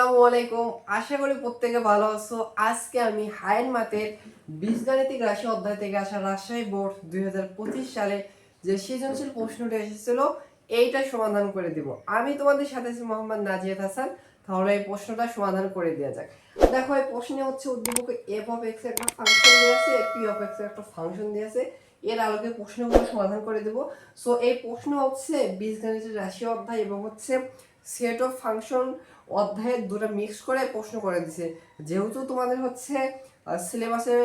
আসসালামু আলাইকুম। আশা করি প্রত্যেকে ভালো আছো। আজকে আমি হায়ের মাতের বীজগাণিতিক রাশি অধ্যায় থেকে আসা রাজশাহী বোর্ড দুই সালে যে সৃজনশীল প্রশ্নটা এসেছিল, এইটা সমাধান করে দিব। আমি তোমাদের সাথে আছি মোহাম্মদ নাজিয়াত হাসান। তাহলে এই প্রশ্নটা সমাধান করে দেওয়া যাক। দেখো, এই প্রশ্নে হচ্ছে উদ্দীপকে এফ অফ এক্স একটা ফাংশন দিয়ে আছে পি অফ এক্স একটা ফাংশন দিয়ে আছে। এর আলোকে প্রশ্নগুলো সমাধান করে দেব। সো এই প্রশ্ন হচ্ছে বীজগণিতের রাশি অধ্যায় এবং হচ্ছে সেট অফ ফাংশন অধ্যায়ের দুটো মিক্স করে প্রশ্ন করে দিছে। যেহেতু তোমাদের হচ্ছে সিলেবাসে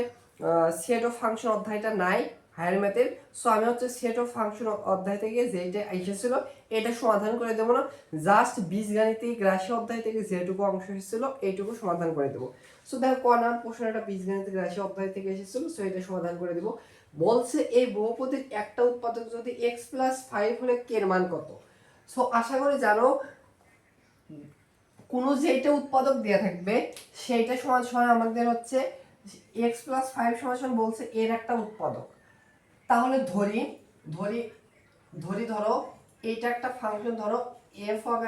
সেট অফ ফাংশন অধ্যায়টা নাই হায়ার ম্যাথের সো আমি হচ্ছে সেট অফ ফাংশন অধ্যায় থেকে যেটা এসেছিল, এটা সমাধান করে দেবো না। জাস্ট বীজগাণিতিক রাশি অধ্যায় থেকে যেটুকু অংশ এসেছিল, এইটুকু সমাধান করে দেবো। সো দেখো, ক নাম প্রশ্নটা বীজগাণিতিক রাশি অধ্যায় থেকে এসেছিল সো এটা সমাধান করে দেবো। বলছে, এই বহুপতির একটা উৎপাদক যদি এক্স প্লাস ফাইভ হলে কের মান কত? সো আশা করি জানো কোনো যেটা উৎপাদক দেওয়া থাকবে, সেইটা সমান সমান আমাদের হচ্ছে এক্স প্লাস ফাইভ সমান সমান বলছে এর একটা উৎপাদক। তাহলে ধরি ধরি ধরি ধরো, এইটা একটা ফাংশন ধরো এফ অফ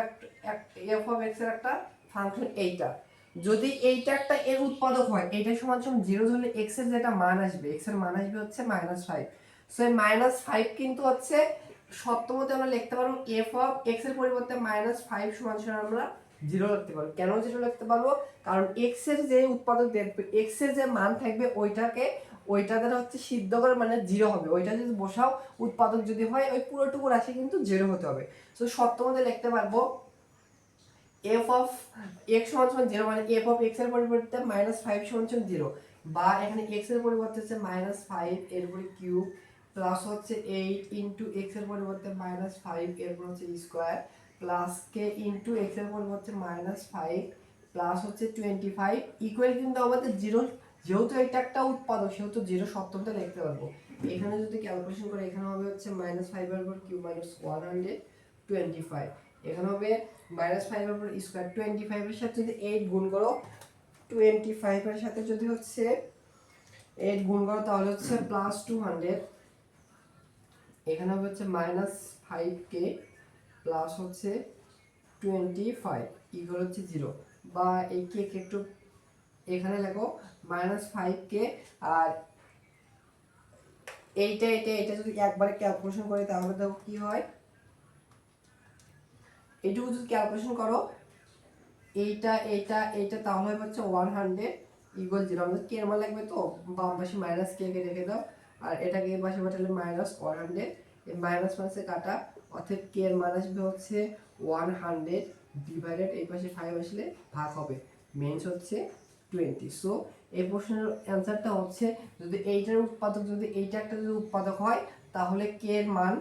এফ অফ এক্সের একটা ফাংশন এইটা। যদি এইটা একটা এর উৎপাদক হয়, এইটা সমান সমান জিরো ধরলে এক্সের যেটা মান আসবে এক্সের মান আসবে হচ্ছে মাইনাস ফাইভ সো এই মাইনাস ফাইভ কিন্তু হচ্ছে সপ্তমতে আমরা লিখতে পারব এফ অফ এক্সের পরিবর্তে মাইনাস ফাইভ সমান সমান আমরা জিরো লিখতে পারব কেন জিরো লিখতে পারব? কারণ এক্সের যে উৎপাদক দেখবে এক্সের যে মান থাকবে ওইটাকে, ওইটা দ্বারা হচ্ছে সিদ্ধ করে মানে জিরো হবে। ওইটা যদি বসাও, উৎপাদক যদি হয়, ওই পুরোটুকু রাশি কিন্তু জিরো হতে হবে। তো সপ্তমতে লিখতে পারব। এফ অফ এক্স সমান সমান জিরো মানে এফ অফ এক্সের পরিবর্তে মাইনাস ফাইভ সমান সমান জিরো বা এখানে এক্সের পরিবর্তে হচ্ছে মাইনাস ফাইভ এর উপরে কিউব প্লাস হচ্ছে এইট ইন্টু এক্সের পরিবর্তে মাইনাস ফাইভ এর এরপর হচ্ছে স্কোয়ার প্লাস কে ইন্টু এক্সের পরিবর্তে মাইনাস ফাইভ প্লাস হচ্ছে টোয়েন্টি ফাইভ ইকুয়াল কিন্তু আমাদের জিরো যেহেতু এটা একটা উৎপাদক, সেহেতু জিরো সপ্তমটা লিখতে পারব। এখানে যদি ক্যালকুলেশন করে, এখানে হবে হচ্ছে মাইনাস ফাইভ এর উপর cube minus one hundred twenty five এখানে হবে মাইনাস ফাইভের উপর স্কোয়ার টোয়েন্টি ফাইভের সাথে যদি এইট গুণ করো টোয়েন্টি ফাইভের সাথে যদি হচ্ছে এইট গুণ করো, তাহলে হচ্ছে প্লাস টু হান্ড্রেড এখানে হবে হচ্ছে মাইনাস ফাইভ কে প্লাস হচ্ছে টোয়েন্টি ফাইভ ইকুয়াল হচ্ছে জিরো বা এই কে একটু এখানে লেখো মাইনাস ফাইভ কে, আর এইটা এটা এটা যদি একবারে ক্যালকুলেশন করি তাহলে দেখো কি হয়? যদি ক্যালকুলেশন করো, এইটা এইটা এইটা তাহলে হচ্ছে ওয়ান হান্ড্রেড ইকুয়াল জিরো আমাদের কে লাগবে তো? বাম পাশে মাইনাস কে রেখে দাও, আর এটাকে পাশে পাঠালে মাইনাস ওয়ান হান্ড্রেড মাইনাস মাইনাসে কাটা অর্থাৎ কে এর মান আসবে হচ্ছে ওয়ান হান্ড্রেড ডিভাইডেড এই পাশে ফাইভ আসলে ভাগ হবে। মেন্স হচ্ছে টোয়েন্টি সো এই প্রশ্নের অ্যান্সারটা হচ্ছে যদি এইটার উৎপাদক, যদি এইটা একটা যদি উৎপাদক হয়, তাহলে কে এর মান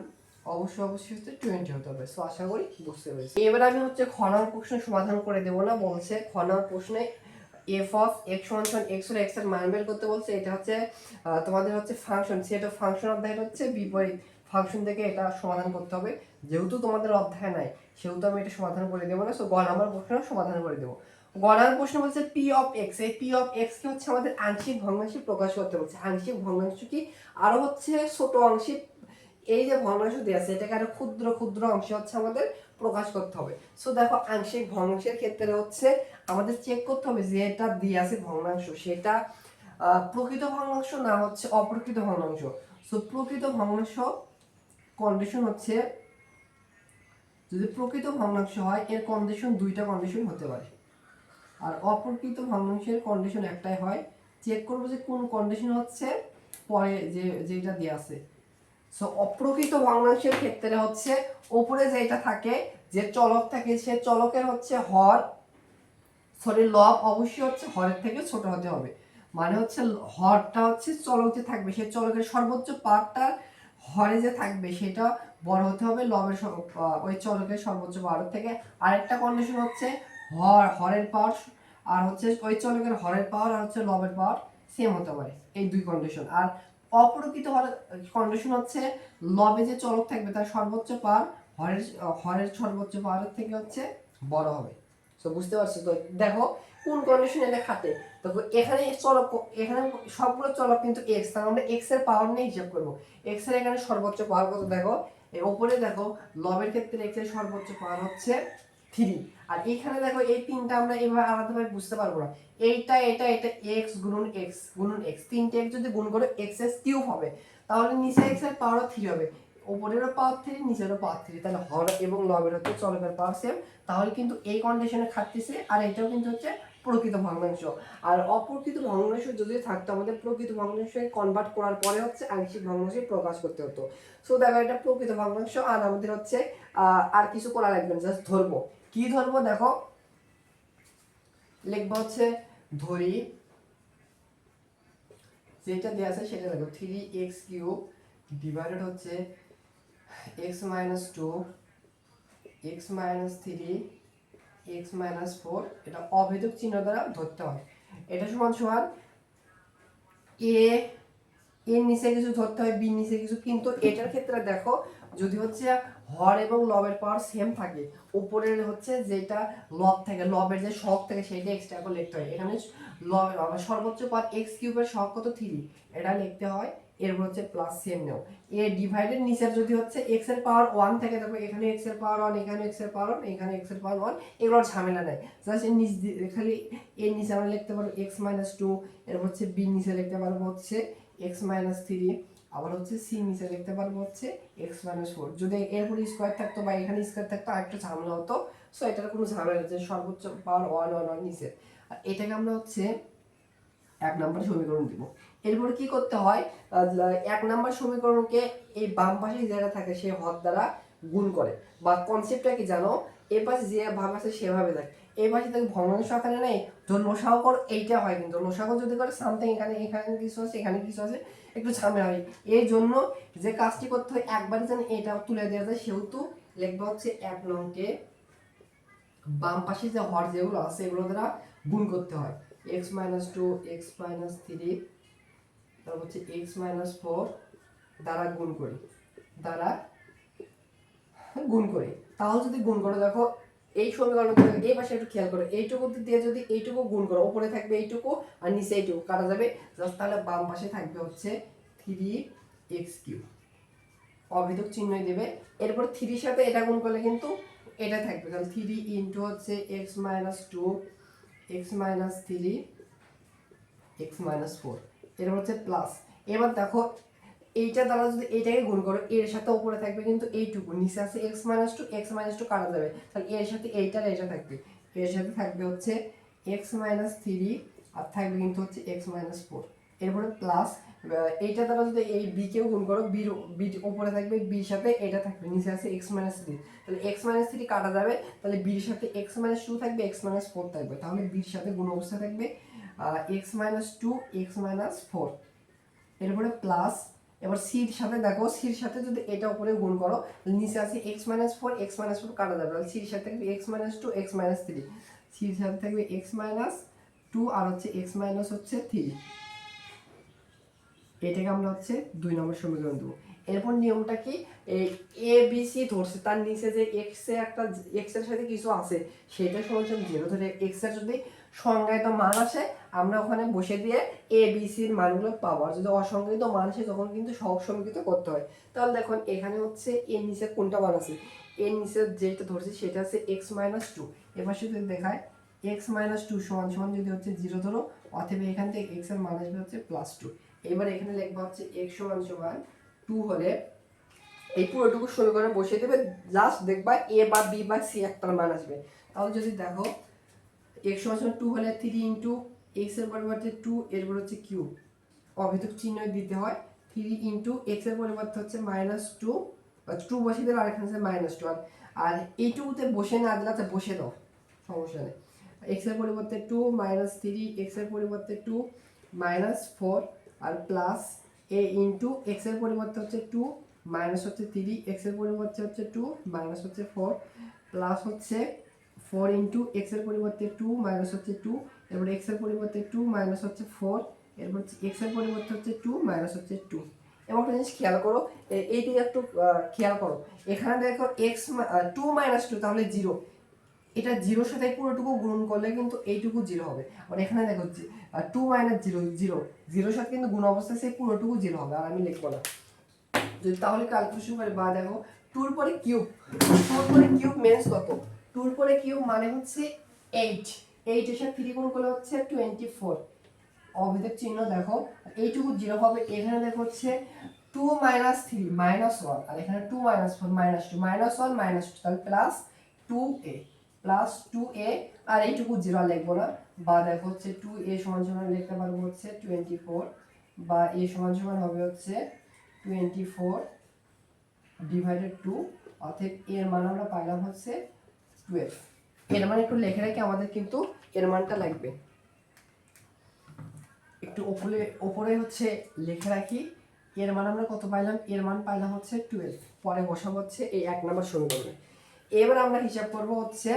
অবশ্যই অবশ্যই হচ্ছে টোয়েন্টি হতে হবে। সো আশা করি বুঝতে পেরেছি। এবার আমি হচ্ছে খনার প্রশ্ন সমাধান করে দেবো না, বলছে খনার প্রশ্নে এফ অফ এক্স ওয়ান সমান এক্স হলে এক্সের মান বের করতে বলছে। এটা হচ্ছে তোমাদের হচ্ছে ফাংশন সেটা ফাংশন অফ অধ্যায় হচ্ছে বিপরীত। ফাংশন থেকে এটা সমাধান করতে হবে। যেহেতু তোমাদের অধ্যায় নাই, সেহেতু আমি এটা সমাধান করে দেবো না। সো গ নাম্বার প্রশ্ন সমাধান করে দেবো। গ নাম্বার প্রশ্ন বলছে পি অফ এক্স এই পি অফ এক্স কি হচ্ছে আমাদের আংশিক ভগ্নাংশে প্রকাশ করতে বলছে। আংশিক ভগ্নাংশ কি? আরও হচ্ছে ছোট অংশে এই যে ভগ্নাংশ দেওয়া আছে, এটাকে আরও ক্ষুদ্র ক্ষুদ্র অংশে হচ্ছে আমাদের প্রকাশ করতে হবে। সো দেখো আংশিক ভগ্নাংশের ক্ষেত্রে হচ্ছে আমাদের চেক করতে হবে যে এটা দিয়ে আছে ভগ্নাংশ। সেটা প্রকৃত ভগ্নাংশ না হচ্ছে অপ্রকৃত ভগ্নাংশ। সো প্রকৃত ভগ্নাংশ কন্ডিশন হচ্ছে, যদি প্রকৃত ভগ্নাংশ হয়, এর কন্ডিশন দুইটা কন্ডিশন হতে পারে। আর অপ্রকৃত ভগ্নাংশের কন্ডিশন একটাই হয় চেক করব যে কোন কন্ডিশন হচ্ছে, পরে যে, যেটা দেওয়া আছে। সো অপ্রকৃত ভগ্নাংশের ক্ষেত্রে হচ্ছে, ওপরে যেটা থাকে, যে চলক থাকে, সে চলকের হচ্ছে হর। সরি লব অবশ্যই হচ্ছে হরের থেকে ছোট হতে হবে। মানে হচ্ছে হরটা হচ্ছে চলক থাকবে, সে চলকের সর্বোচ্চ পার্টটা হরে যে থাকবে, সেটা বড় হতে হবে লবের ওই চলকের সর্বোচ্চ পাওয়ার থেকে। আরেকটা কন্ডিশন হচ্ছে হর, হরের পাওয়ার, আর হচ্ছে ওই চলকের হরের পাওয়ার আর হচ্ছে লবের পাওয়ার সেম হতে পারে, এই দুই কন্ডিশন আর অপরকৃত কন্ডিশন হচ্ছে লবে যে চলক থাকবে, তার সর্বোচ্চ পাওয়ার হরের হরের সর্বোচ্চ পাওয়ারের থেকে হচ্ছে বড় হবে। তো বুঝতে পারছ তো? দেখো কোন কন্ডিশন এটা খাটে তো এখানে চলক এখানে সবগুলো চলক কিন্তু এক্স তাহলে আমরা এক্সের পাওয়ার নিয়ে হিসাব করব। এক্সের এখানে সর্বোচ্চ পাওয়ার কত দেখো? উপরে দেখো, লবের ক্ষেত্রে এক্সের সর্বোচ্চ পাওয়ার হচ্ছে থ্রি আর এখানে দেখো, এই তিনটা আমরা এভাবে আলাদাভাবে বুঝতে পারব না। এইটা, এটা এটা এক্স গুণন এক্স গুণন এক্স তিনটে এক্স যদি গুণ করে এক্স এস কিউব হবে, তাহলে নিচে এক্সের পাওয়ার থ্রি হবে। উপরেরও পাওয়ার থ্রি নিচেরও পাওয়ার থ্রি তাহলে হর এবং লবের হচ্ছে চলকের পাওয়ার সেম তাহলে কিন্তু এই কন্ডিশনে খাটতেছে, আর এটাও কিন্তু হচ্ছে প্রকৃত ভগ্নাংশ। আর অপ্রকৃত ভগ্নাংশ যদি থাকতো, আমাদের প্রকৃত ভগ্নাংশে কনভার্ট করার পরে হচ্ছে আংশিক ভগ্নাংশে প্রকাশ করতে হতো। সো দেখো, এটা প্রকৃত ভগ্নাংশ। আর আমাদের হচ্ছে আর কিছু করা লাগবে না জাস্ট ধরবো। কি ধরবো? দেখো, লিখব হচ্ছে, ধরি, যেটা দেওয়া আছে সেটা দেখো থ্রি এক্স কিউব ডিভাইডেড হচ্ছে X minus two X minus three X minus four, এটা অভেদক চিহ্ন দ্বারা ধরতে হয়। এটা সমান সমান এ, এর নিচে কিছু ধরতে হয়, বি নিচে কিছু। কিন্তু এটার ক্ষেত্রে দেখো, যদি হচ্ছে হর এবং লবের পাওয়ার সেম থাকে। উপরের হচ্ছে যেটা লব থাকে, লবের যে শখ থাকে সেটা এক্সট্রা করে লিখতে হয়। এখানে সর্বোচ্চ পাওয়ার এক্স কিউবের শখ কত? থ্রি এটা লিখতে হয়, এরপর হচ্ছে প্লাস সেম নেও। এ ডিভাইডেড নিচের যদি হচ্ছে এক্সের পাওয়ার ওয়ান থাকে তারপর এখানে এক্সের পাওয়ার ওয়ান এখানে এক্সের পাওয়ার ওয়ান এখানে এক্সের পাওয়ার ওয়ান এগুলোর ঝামেলা নেই। জাস্ট এর নিচ খালি এর নিচে আমরা লিখতে পারব এক্স মাইনাস টু এরপর হচ্ছে বি নিচে লিখতে পারব হচ্ছে এক্স মাইনাস থ্রি আবার হচ্ছে সি নিচে লিখতে পারব হচ্ছে এক্স মাইনাস ফোর যদি এরপর স্কোয়ার থাকতো বা এখানে স্কোয়ার থাকতো আর একটু ঝামেলা হতো। সো এটার কোনো ঝামেলা নেই সর্বোচ্চ পাওয়ার ওয়ান ওয়ান ওয়ান নিচে। আর এটাকে আমরা হচ্ছে এক নম্বর সমীকরণ দিব। এরপরে কি করতে হয়? এক নম্বর সমীকরণকে এই বাম পাশে যেটা থাকে, সে হদ দ্বারা গুণ করে। বা কনসেপ্টটা কি জানো? এ পাশে যে ভাব আছে, সেভাবে দেখ। এই পাশে দেখো ভগ্নাংশ আকারে নেই। তো লোসাও কর এইটা হয় কিন্তু। লোসাগো যদি করে সামথিং এখানে এখানে কিছু আছে, এখানে কিছু আছে, একটু ঝামেলা হয়। এই জন্য যে কাজটি করতে হয়, একবারে যেন এটা তুলে দেওয়া যায়, সেহেতু লিখবে হচ্ছে এক নংকে বাম পাশে যে হর যেগুলো আছে, এগুলো দ্বারা গুণ করতে হয়। X minus two X minus three তারপর হচ্ছে এক্স মাইনাস ফোর দ্বারা গুণ করি। দ্বারা গুণ করি। তাহলে যদি গুণ করে, দেখো এই সমীকরণ এই পাশে একটু খেয়াল করো। এইটুকু দিয়ে যদি এইটুকু গুণ করো উপরে থাকবে এইটুকু আর নিচে এইটুকু, কাটা যাবে। তাহলে বাম পাশে থাকবে হচ্ছে থ্রি এক্স কিউ অভেদক চিহ্নই দেবে। এরপর থ্রির সাথে এটা গুণ করলে কিন্তু এটা থাকবে। তাহলে থ্রি ইন্টু হচ্ছে X minus two X minus three X minus four এরপর হচ্ছে প্লাস এবার দেখো এইটা দ্বারা যদি এইটাকে গুণ করো এর সাথে উপরে থাকবে কিন্তু এইটুকু নিচে আছে X minus two X minus two কাটা যাবে তাহলে এর সাথে এইটার এটা থাকবে এর সাথে থাকবে হচ্ছে এক্স মাইনাস থ্রি আর থাকবে কিন্তু হচ্ছে এক্স মাইনাস ফোর এরপরে প্লাস এইটা দ্বারা যদি এই বি কেও গুণ করো বির বি উপরে থাকবে বির সাথে এটা থাকবে নিচে আছে এক্স মাইনাস থ্রি তাহলে এক্স মাইনাস থ্রি কাটা যাবে তাহলে বির সাথে এক্স মাইনাস টু থাকবে এক্স মাইনাস ফোর থাকবে তাহলে বির সাথে গুণ অবস্থা থাকবে X minus two X minus four এরপরে প্লাস এবার সির সাথে দেখো সির সাথে যদি এটা উপরে গুণ করো নিচে আছে X minus four X minus four কাটা যাবে। সির সাথে থাকবে X minus two X minus three সির সাথে থাকবে এক্স মাইনাস টু আর হচ্ছে এক্স মাইনাস হচ্ছে থ্রি এটাকে আমরা হচ্ছে দুই নম্বর সমীকরণ দেবো। এরপর নিয়মটা কি? এ বি সি ধরছে, তার নিচে যে এক্স একটা এক্সের সাথে কিছু আছে, সেটা সমান জিরো ধরে এক্সের যদি সংজ্ঞায়িত মান আসে আমরা ওখানে বসে দিয়ে এ বি সির মানগুলো পাবো। আর যদি অসংজ্ঞায়িত মান আসে তখন কিন্তু সহগ সমীকৃত করতে হয়। তাহলে দেখুন, এখানে হচ্ছে এর নিচে কোনটা মান আছে? এর নিচে যেটা ধরছি, সেটা হচ্ছে এক্স মাইনাস টু এবার শুধু দেখায় এক্স মাইনাস টু সমান সমান যদি হচ্ছে জিরো ধরো, অথবা এখান থেকে এক্সের মান আসবে হচ্ছে প্লাস টু এবার এখানে লিখবা হচ্ছে এক্স সমান সমান টু হলে এই পুরোটুকু সমীকরণে বসিয়ে দেবে লাস্ট দেখবা এ বা বি বা সি একটার মান আসবে। তাহলে যদি দেখো এক্স সমান টু হলে থ্রি ইন্টু এক্সের পরিবর্তে টু এরপর হচ্ছে কিউ অভেদক চিহ্ন দিতে হয়। থ্রি ইন্টু এক্সের পরিবর্তে হচ্ছে মাইনাস টু টু বসিয়ে দেবে আর হচ্ছে মাইনাস টু আর আর এইটুকুতে বসে না দিলে বসে দাও, সমস্যা নেই। এক্সের পরিবর্তে টু মাইনাস থ্রি এক্সের পরিবর্তে টু মাইনাস ফোর আর প্লাস এ ইন্টু এক্সের পরিবর্তে হচ্ছে টু মাইনাস হচ্ছে থ্রি এক্সের পরিবর্তে হচ্ছে টু মাইনাস হচ্ছে ফোর প্লাস হচ্ছে ফোর ইন্টু এক্সের পরিবর্তে টু মাইনাস হচ্ছে টু এরপর এক্সের পরিবর্তে টু মাইনাস হচ্ছে ফোর এরপর এক্সের পরিবর্তে হচ্ছে টু মাইনাস হচ্ছে টু এবং একটা জিনিস খেয়াল করো, এ- এই দিকে একটু খেয়াল করো। এখানে দেখো এক্স টু মাইনাস টু তাহলে জিরো এটা জিরোর সাথে পুরোটুকু গুণ করলে কিন্তু এইটুকু জিরো হবে। আর এখানে দেখো টু মাইনাস জিরো জিরো জিরোর সাথে কিন্তু গুণ অবস্থায় সেই পুরোটুকু জিরো হবে, আর আমি লিখব না। যদি তাহলে ক্যালকুলেশন করে বা দেখো টুর পরে কিউব টুর পরে কিউব মেন্স কত? টুর পরে কিউব মানে হচ্ছে এইট এইট এর সাথে থ্রি গুণ করলে হচ্ছে টোয়েন্টি ফোর অভিযোগ চিহ্ন দেখো, এইটুকু জিরো হবে, এখানে দেখো হচ্ছে two minus three minus one আর এখানে two minus four minus two minus one minus two তাহলে plus two A plus two A আর এইটুকু জিরো লিখব না। বা দেখো হচ্ছে টু এ সমান সমান লিখতে পারব হচ্ছে টোয়েন্টি ফোর বা এ সমান সমান হবে হচ্ছে টোয়েন্টি ফোর ডিভাইডেড টু অর্থাৎ এর মান আমরা পাইলাম হচ্ছে টুয়েলভ এর মানে একটু লেখে রেখে আমাদের কিন্তু এর মানটা লাগবে। একটু ওপরে ওপরে হচ্ছে লেখে রাখি। এর মান আমরা কত পাইলাম? এর মান পাইলাম হচ্ছে টুয়েলভ পরে বসাবো হচ্ছে এই এক নম্বর সমীকরণে। এবার আমরা হিসাব করব হচ্ছে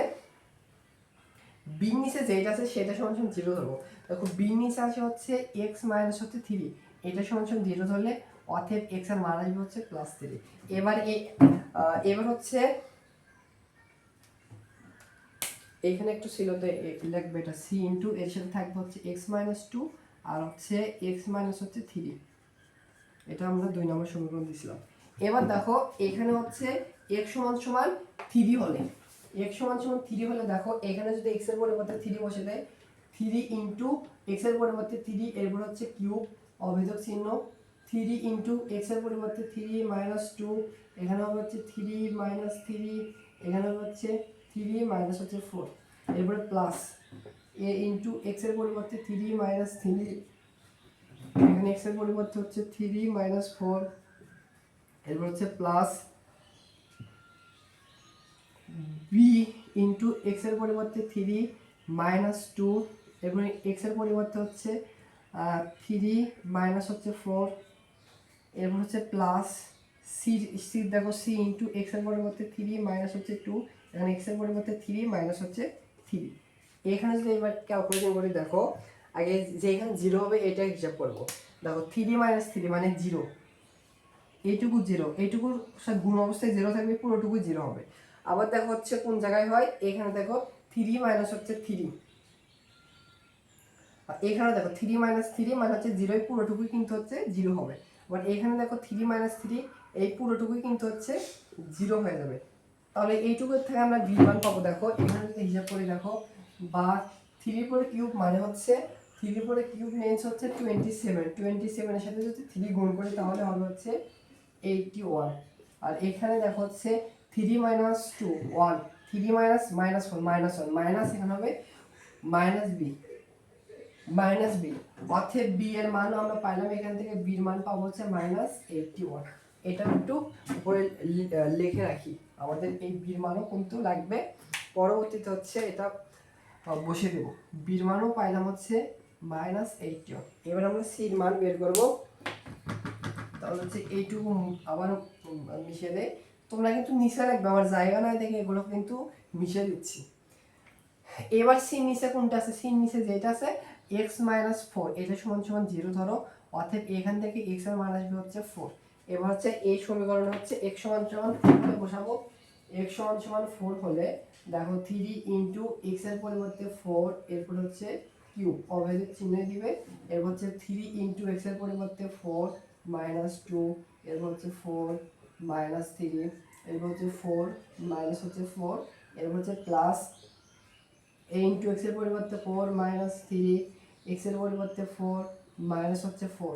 বির যেটা আছে সেটা সমান জিরো ধরবো। দেখো বির আছে হচ্ছে এক্স মাইনাস হচ্ছে থ্রি এটা সমান সমান জিরো ধরলে অথেব এক্সের মান আসবে হচ্ছে প্লাস থ্রি এবার এই এবার হচ্ছে এইখানে একটু ছিল তো লিখবে এটা সি ইন্টু এর সাথে থাকবে হচ্ছে এক্স মাইনাস টু আর হচ্ছে এক্স মাইনাস হচ্ছে থ্রি এটা আমরা দুই নম্বর সমীকরণ দিয়েছিলাম এবার দেখো, এখানে হচ্ছে এক্স সমান সমান থ্রি হলে এক্স সমান সমান থ্রি হলে দেখো, এখানে যদি এক্সের পরিবর্তে থ্রি বসে দেয় থ্রি ইন্টু এক্সের পরিবর্তে থ্রি এরপর হচ্ছে কিউব অভিযোগ চিহ্ন থ্রি ইন্টু এক্সের পরিবর্তে থ্রি মাইনাস টু এখানে হচ্ছে থ্রি মাইনাস থ্রি এখানে হচ্ছে থ্রি মাইনাস হচ্ছে ফোর এরপরে প্লাস এ ইন্টু এক্সের পরিবর্তে থ্রি মাইনাস থ্রি এখানে এক্সের পরিবর্তে হচ্ছে থ্রি মাইনাস ফোর এরপর হচ্ছে প্লাস বি ইন্টু এক্সের পরিবর্তে থ্রি মাইনাস টু এবং এক্সের পরিবর্তে হচ্ছে থ্রি মাইনাস হচ্ছে ফোর এরপর হচ্ছে প্লাস সি সি দেখো সি ইন্টু এক্সের পরিবর্তে থ্রি মাইনাস হচ্ছে টু এখানে এক্সের পরিবর্তে থ্রি মাইনাস হচ্ছে থ্রি এখানে যদি এবার ক্যালকুলেশন করি, দেখো, আগে যেখানে জিরো হবে, এটা হিসাব করব। দেখো থ্রি মাইনাস থ্রি মানে জিরো এইটুকু জিরো এইটুকুর গুণ অবস্থায় জিরো থাকবে, পুরোটুকু জিরো হবে। আবার দেখো হচ্ছে কোন জায়গায় হয়? এখানে দেখো থ্রি মাইনাস হচ্ছে থ্রি এখানে দেখো থ্রি মাইনাস থ্রি মানে হচ্ছে জিরোই পুরোটুকুই কিন্তু হচ্ছে জিরো হবে। বাট এখানে দেখো থ্রি মাইনাস থ্রি এই পুরোটুকুই কিন্তু হচ্ছে জিরো হয়ে যাবে। তাহলে এইটুকুর থেকে আমরা ভি মান পাবো। দেখো, এখানে যদি হিসাব করে দেখো, বা থ্রি পরে কিউব মানে হচ্ছে থ্রি পরে কিউব মিনস হচ্ছে টোয়েন্টি সেভেন টোয়েন্টি সেভেনের সাথে যদি থ্রি গুণ করি, তাহলে হবে হচ্ছে এইটটি ওয়ান আর এখানে দেখো হচ্ছে three minus two one three minus minus one minus one minus এখানে হবে মাইনাস বি মাইনাস বি অর্থে বি এর মান আমরা পাইলাম, এখান থেকে বির মান পাবো হচ্ছে মাইনাস এইটটি ওয়ান এটা একটু উপরে লিখে রাখি। আমাদের এই বির মানও কিন্তু লাগবে। পরবর্তীতে হচ্ছে এটা আহ, বসে দেব। বির মানও পাইলাম হচ্ছে মাইনাস এইটটি ওয়ান এবার আমরা সির মান বের করব। তাহলে হচ্ছে এইটুকু আবার মিশিয়ে দেয় তোমরা কিন্তু নিচে রাখবে আমার জায়গা নয় দেখে এগুলো কিন্তু মিশিয়ে দিচ্ছি। এবার সিন নিচে কোনটা আছে? সিন নিচে যেটা আছে এক্স মাইনাস ফোর এটা সমান সমান জিরো ধরো। অর্থাৎ এখান থেকে এক্স মান আসবে হচ্ছে ফোর এবার হচ্ছে এই সমীকরণে হচ্ছে এক্স সমান সমান ফোর বসাবো। এক্স সমান সমান ফোর হলে দেখো থ্রি ইন্টু এক্সের পরিবর্তে ফোর এরপর হচ্ছে কিউব অভেদের চিহ্ন দিবে। এরপর হচ্ছে থ্রি ইন্টু এক্সের পরিবর্তে ফোর মাইনাস টু এরপর হচ্ছে ফোর মাইনাস থ্রি এরপর হচ্ছে ফোর মাইনাস হচ্ছে ফোর এরপর হচ্ছে প্লাস এ ইন্টু এক্সের পরিবর্তে ফোর মাইনাস থ্রি এক্সের পরিবর্তে ফোর মাইনাস হচ্ছে ফোর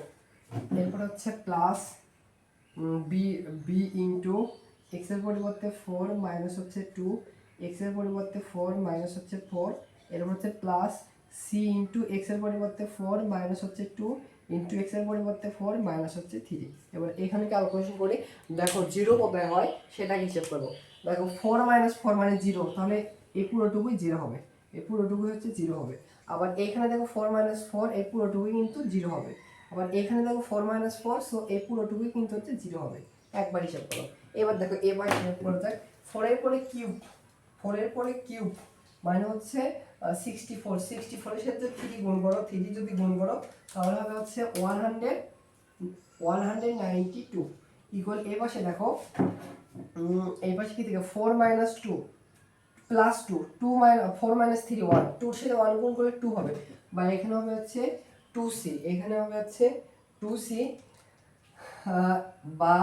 এরপর হচ্ছে প্লাস বি বি ইন্টু এক্সের পরিবর্তে ফোর মাইনাস হচ্ছে টু এক্সের পরিবর্তে ফোর মাইনাস হচ্ছে ফোর এরপর হচ্ছে প্লাস সি ইন্টু এক্সের পরিবর্তে ফোর মাইনাস হচ্ছে টু ইন্টু এক্সের পরিবর্তে ফোর মাইনাস হচ্ছে থ্রি এবার এখানে ক্যালকুলেশন করি, দেখো জিরো কোথায় হয় সেটা হিসেব করব। দেখো ফোর মাইনাস ফোর মানে জিরো তাহলে এই পুরোটুকুই জিরো হবে। এই পুরোটুকুই হচ্ছে জিরো হবে। আবার এখানে দেখো ফোর মাইনাস ফোর এই পুরোটুকুই কিন্তু জিরো হবে। আবার এখানে দেখো ফোর মাইনাস ফোর সো এই পুরোটুকুই কিন্তু হচ্ছে জিরো হবে। একবার হিসাব করো। এবার দেখো, এবার হিসাব করে দেখ ফোরের পরে কিউব ফোরের পরে কিউব মানে হচ্ছে সিক্সটি ফোর সিক্সটি ফোরের সাথে থ্রি গুণ করো থ্রি যদি গুণ করো, তাহলে হবে হচ্ছে one hundred one hundred ninety two equal এ পাশে দেখো এই পাশে কি থেকে? Four minus two plus two two minus four minus three one টুর সাথে ওয়ান গুণ করলে টু হবে। বা এখানে হবে হচ্ছে টু সি এখানে হবে হচ্ছে টু সি বা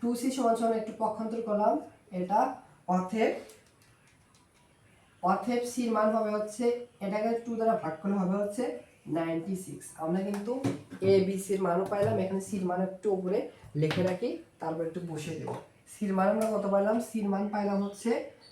টু সি সমান সমান একটু পক্ষান্তর করলাম, এটা অর্থে অথেব সির মান হবে হচ্ছে, এটাকে টু দ্বারা ভাগ করলে হবে হচ্ছে নাইনটি সিক্স আমরা কিন্তু এ বি সির মানও পাইলাম, এখানে সির মান একটু উপরে লিখে রাখি, তারপর একটু বসে দেবো। সির মান আমরা কত পাইলাম? সির মান পাইলাম হচ্ছে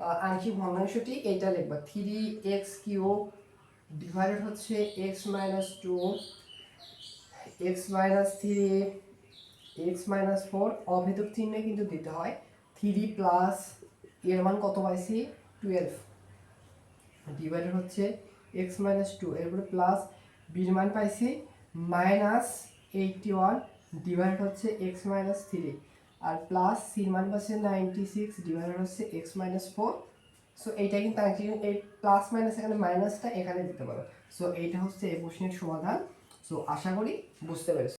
আংশিক ভগ্নাংশটি এইটা লিখবা। থ্রি এক্স কিউব ডিভাইডেড হচ্ছে X minus two X minus three X minus four অভেদক চিহ্নে কিন্তু দিতে হয়। থ্রি প্লাস এর মান কত পাইছি? টুয়েলভ ডিভাইডেড হচ্ছে এক্স মাইনাস টু এরপরে প্লাস বির মান পাইছি মাইনাস এইটটি ওয়ান ডিভাইডেড হচ্ছে এক্স মাইনাস থ্রি আর প্লাস সির মান পাচ্ছে নাইনটি সিক্স ডিভাইডেড হচ্ছে এক্স মাইনাস ফোর সো এইটা কিন্তু এই প্লাস মাইনাস এখানে মাইনাসটা এখানে দিতে পারো। সো এইটা হচ্ছে এই প্রশ্নের সমাধান। সো আশা করি বুঝতে পেরেছ।